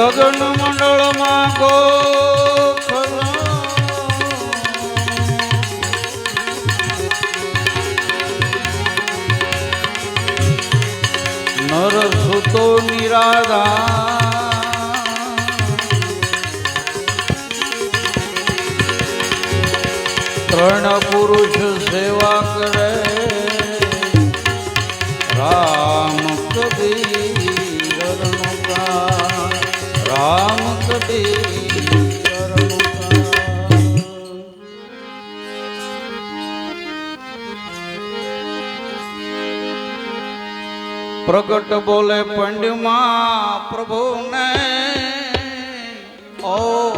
ગગન મંડળમાં ગો નર સુતો નિરાધા ત્રણ પુરુષ સેવા કરે પ્રગટ બોલે પંડમાં પ્રભુને. ઓ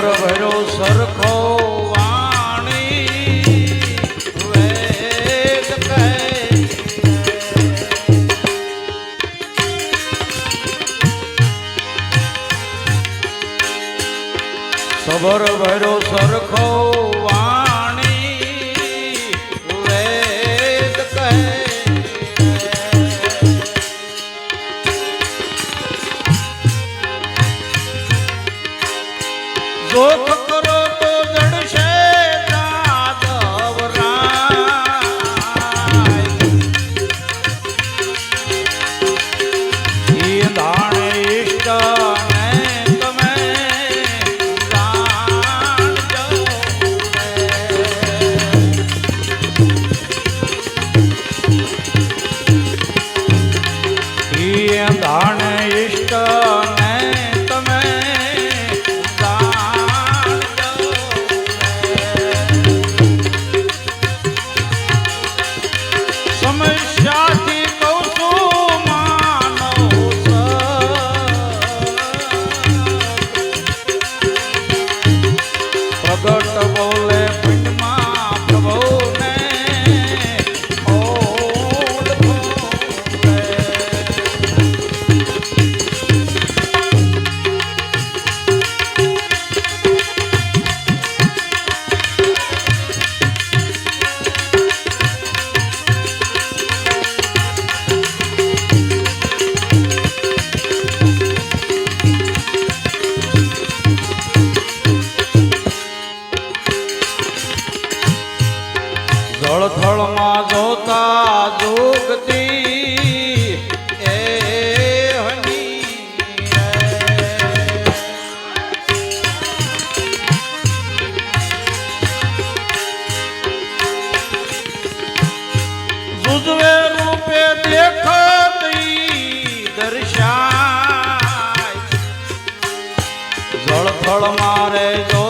બરોબરો સરખો મારે જો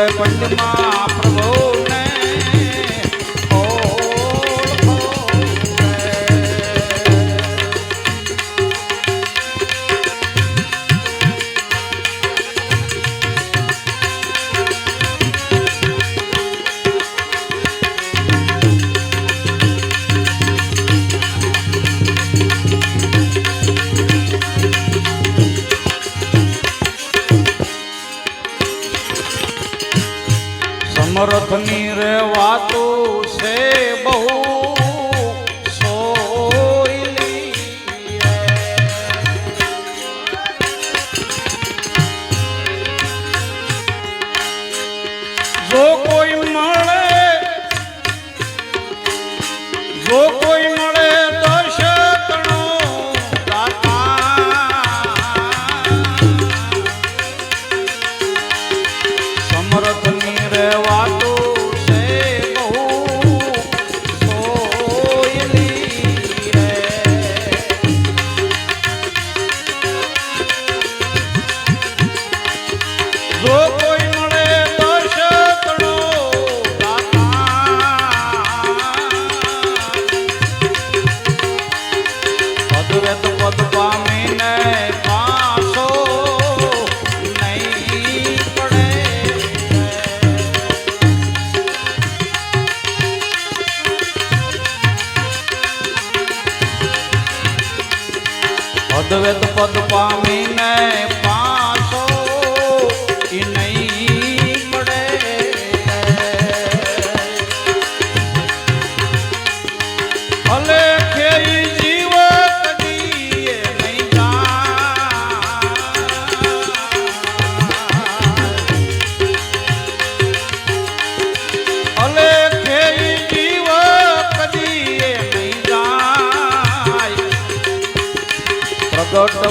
મંગલ પંડમાં પ્રભો સમરથની રે વાતું છે બહુ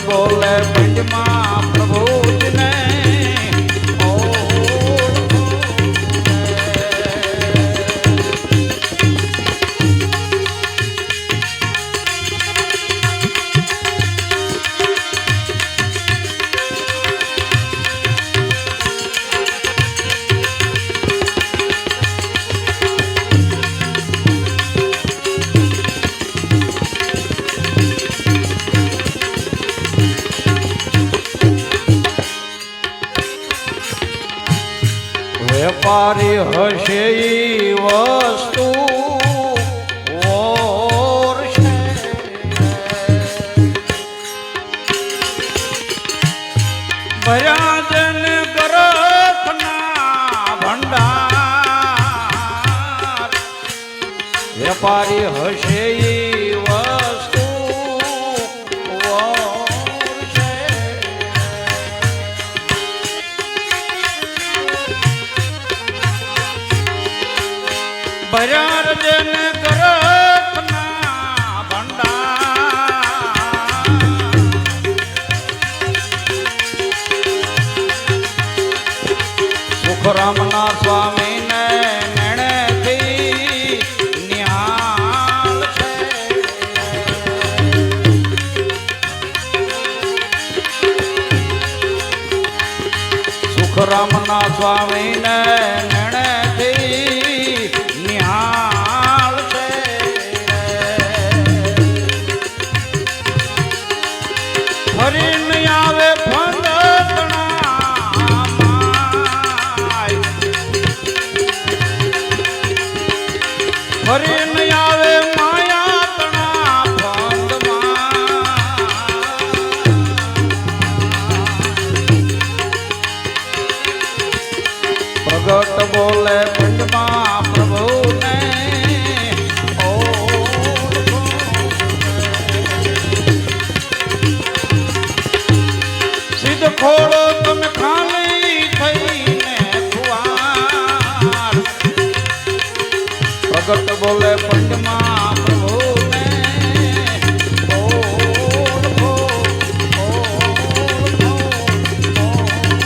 બોલે પિંડમાં પારી હશે વસ્તુ. ભયાજન કરખના ભંડાર. વેપારી હશે બ્રહ્મના સ્વામી ને મેણેથી નિહાલ છે. સુખરામના સ્વામી ને ঘোড়া